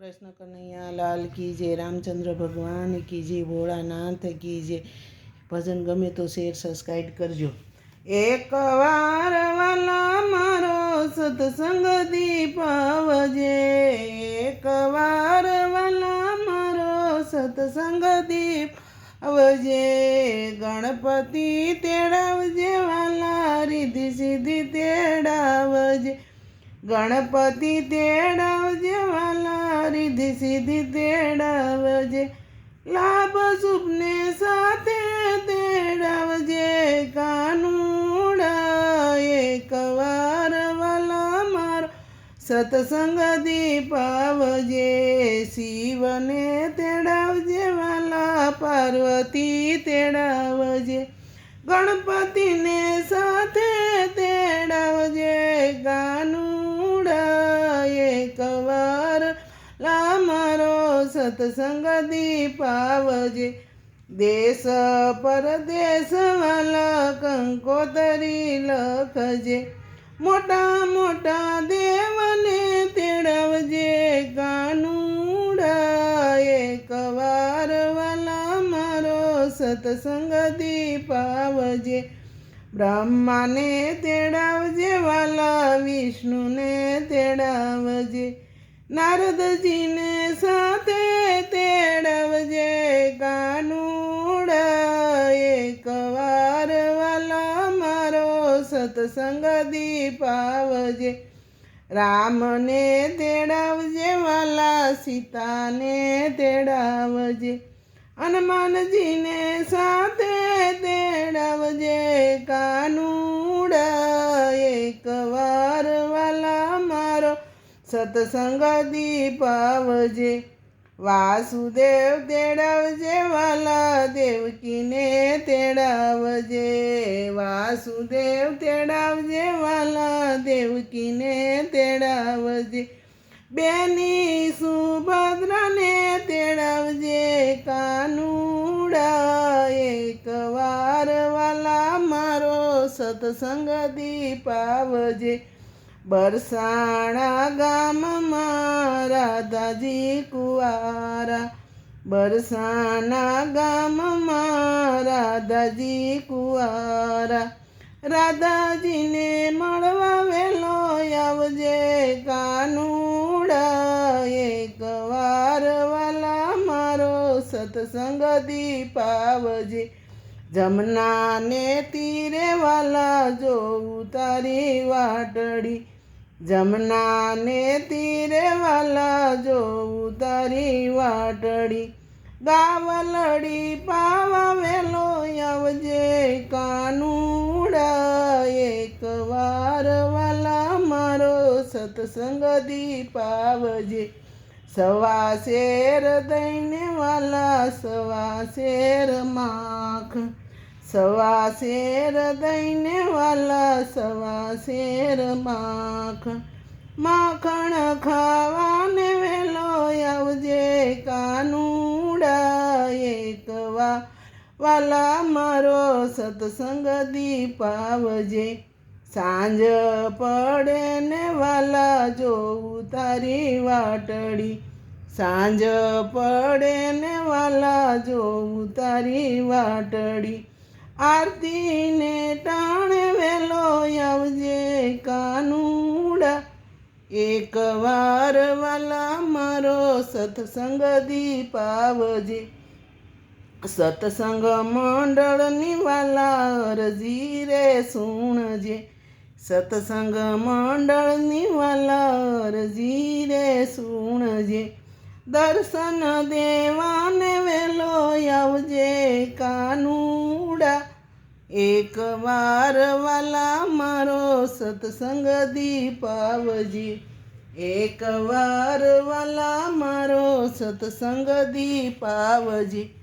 કૃષ્ણ કનૈયા, લાલ કી જે રામચંદ્ર ભગવાન કી જે ભોળાનાથ કી જે ભજન ગમે તો શેર સબસ્ક્રાઈબ કરજો. એક વાર વાલા મારો સત્સંગ દીપાવજે. એક વાર વાલા મારો સત્સંગ દીપ આવજે ગણપતિ તેડાવજે, વાલા રીધિ સિદ્ધિ તેડાવજે. ગણપતિ તેડાવજે વાલા રીધિ સીધી તેડાવજે. લાભ સુપને સાથે તેડાવજે કાનુડા એક વાર વાલા મારો. સત્સંગ દીપાવજે, શિવને તેડાવજે, વાલા પાર્વતી તેડાવજે. ગણપતિને સાથે સત્સંગ દીપાવજે દેશ પરદેશ વાલા કંકોતરી લખજે. મોટા મોટા દેવને તેડાવજે કાનુડા કવાર વાલા મારો સત્સંગ દીપાવજે બ્રહ્માને તેડાવજે, વાલા વિષ્ણુને તેડાવજે. નારદજીને સાથે તેડવજે કાનુડ. એક વાર વાલા મારો સત્સંગ દીપાવજે. રામને તેડાવજે, વાલા સીતાને તેડાવજે. હનુમાનજીને સાથે તેડાવજે કાનુડા સત્સંગ દીપાવજે વાસુદેવ તેડાવજે વાલા દેવકીને તેડાવજે, વાસુદેવ તેડાવજે વાલા દેવકીને તેડાવજે, બેની સુભદ્રાને તેડાવજે કાનુડા એક વાર વાલા મારો સત્સંગ દીપાવજે બરસાણા ગામમાં રાધાજી કુવારા, બરસાના ગામમાં રાધાજી કુવારા, રાધાજીને મળવા વેલો આવજે કાનુડા એક વાર વાલા મારો સત્સંગ દીપાવજે. જમનાને તીરે વાલા જોઉં તારી વાટડી જમનાને તીરે વાલા જો તારી વાટડી, ગાવલડી પાવા વેલો આવજે કાનુડા એક વાર વાલા મારો સત્સંગ દીપાવજે. સવા શેર દઈને વાલા સવા શેર માખ સવા શેર દઈને વાલા સવા શેર માખ. માખણ ખાવાને વેલો આવજે કાનુડા એક વા વાલા મારો સત્સંગ દીપાવજે. સાંજ પડે ને વાલા જોઉં તારી વાટડી. સાંજ પડે ને વાલા જોઉં તારી વાટડી. આરતીને ટાણ વેલો આવજે કાનુડા. એક વાર વાલા મારો સત્સંગ દીપાવજે. સત્સંગ મંડળની વાલા અરજી રે સુણજે. સત્સંગ મંડળની વાલા અરજી રે સુણજે. દર્શન દેવાને વેલો આવજે કાનુડા એક વાર વાલા મારો સત્સંગ દીપાવજી. એક વાર વાલા મારો સત્સંગ દીપાવજી.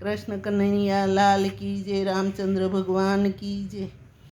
કૃષ્ણ કનૈયા લાલ કી જે રામચંદ્ર ભગવાન કી જય.